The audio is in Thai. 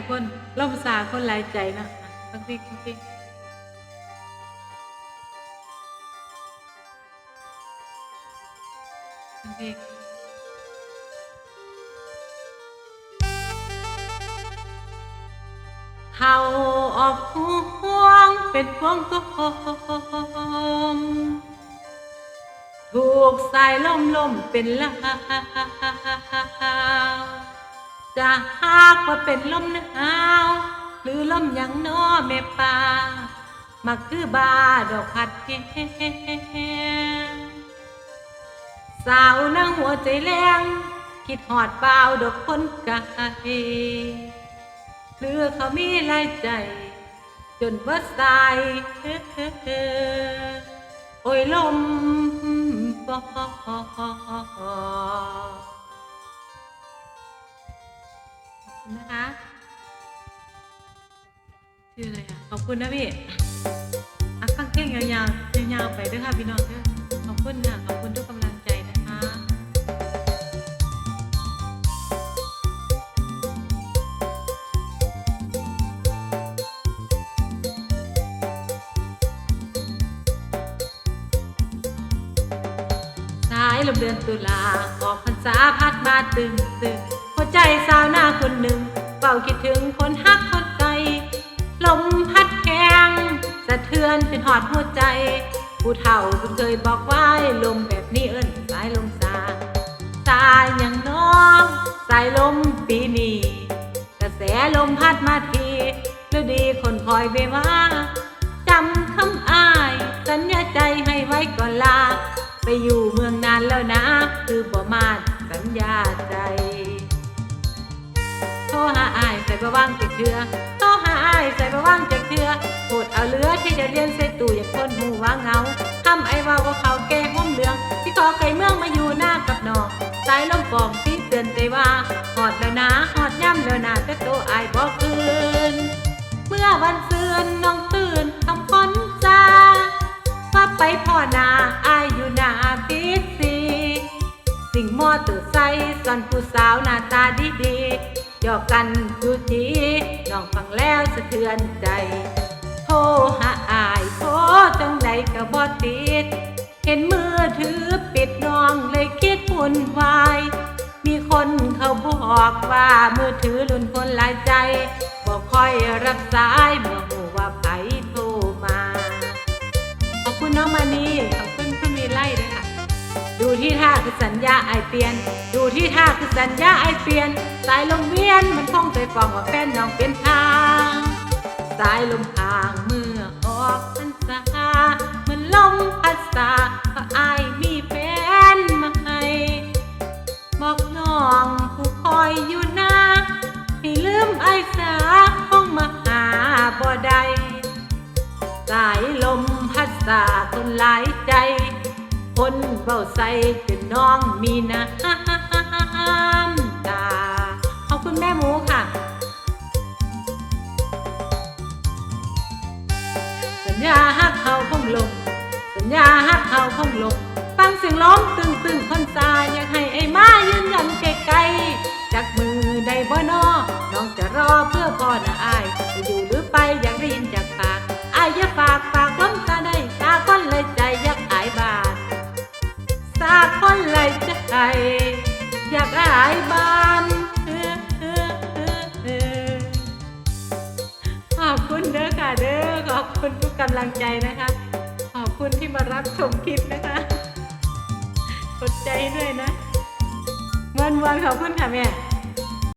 ุกคนล่มสาคนหลายใจนะฟังเพลงฟังเพลงฟังเพลงเขาออกห่วงเป็นพวงกลมถูกสายลมลมเป็นลา จะหากว่าเป็นลมหนาวหรือลมหยังน้อแม่ป่ามาคือบาดอกพัดแก้สาวนางหัวใจแรงคิดหอดเปล่าดอกคนกายหรือเขามีหลายใจ จนเบิดสายโอ้ยลมปอ นะคะชื่ออะไรอะขอบคุณนะพี่อะฟังเพลงยาวๆยาวๆไปด้วยค่ะพี่น้องเด้อขอบคุณค่ะขอบคุณทุกกำลังใจนะคะสายลมเดือนตุลาออกพรรษาพัดมาตึงตึง ใจสาวหน้าคนหนึ่งเฝ้าคิดถึงคนฮักคนไกลลมพัดแหงสะเทือนเป็นหอดหัวใจ ผู้เฒ่าเพิ่งเคยบอกไว้ลมแบบนี้เอิ้นสายลมสาสาอย่างน้องสายลมปีนี้กระแสลมพัดมาทีฤดีคนคอยเวว่าจำคำอ้าย สัญญาใจให้ไว้ก่อนลา ไปอยู่เมืองนานแล้วนะ คือบ่มาดสัญญาใจ หาอายใส่ประว่างจากเถื่อโทรหาอายใส่ประว่างจากเถื่อโปรดเอาเหลือที่จะเรียนใส่ตู้อย่างคนหูว่าเงาทำไอ้ว่าว่าเขาแก่ห้มเหลืองที่ขอไก่เมืองมาอยู่หน้ากับนองสายลมฟองที่เตือนใจว่าหอดแล้วนะหอดย่ำแล้วนะแต่โตวอายบอกคืนเมื่อวันเสือนน้องตื่นทำพ้นจาว่าไปพ่อนาอายอยู่หน้าบิ๊กซีสิ่งมอเตอร์ไซค์สอนผู้สาวหน้าตาดีดีๆ หยอกกันจูจีน้องฟังแล้วสะเทือนใจโทรหาอายโทรจังใดก็บ่ติด เห็นมือถือปิดน้องเลยคิดวุ่นวาย มีคนเขาบอกว่ามือถือรุ่นคนหลายใจบอกค่อยรับสายเมื่อหูว่าไผโทรมา ขอบคุณน้องมานี ที่ท่าคือสัญญาไอเปลี่ยน ดูที่ท่าคือสัญญาไอเปลี่ยน สายลมเวียนมันคงใจฟองว่าแฟนน้องเป็นทาง สายลมทางเมื่อออกพรรษาเหมือนลมพัดสาเพราะอายมีแฟนมาให้บอกน้องผู้คอยอยู่นะให้ลืมไอ้ายสาคงมาหาบ่ได้สายลมพัดสาคนหลายใจ คนเบาใส่จนน้องมีน้ำตาขอบคุณแม่หมูค่ะสัญญาฮักเขาคงลงสัญญาฮักเขาคงลงฟังเสียงล้อมตึงตึงคนซาอยากให้ไอ้มายืนยันไกลๆ คุณทุกกำลังใจนะคะ ขอบคุณที่มารับชมคลิปนะคะกดใจด้วยนะวันวันๆขอบคุณค่ะแม่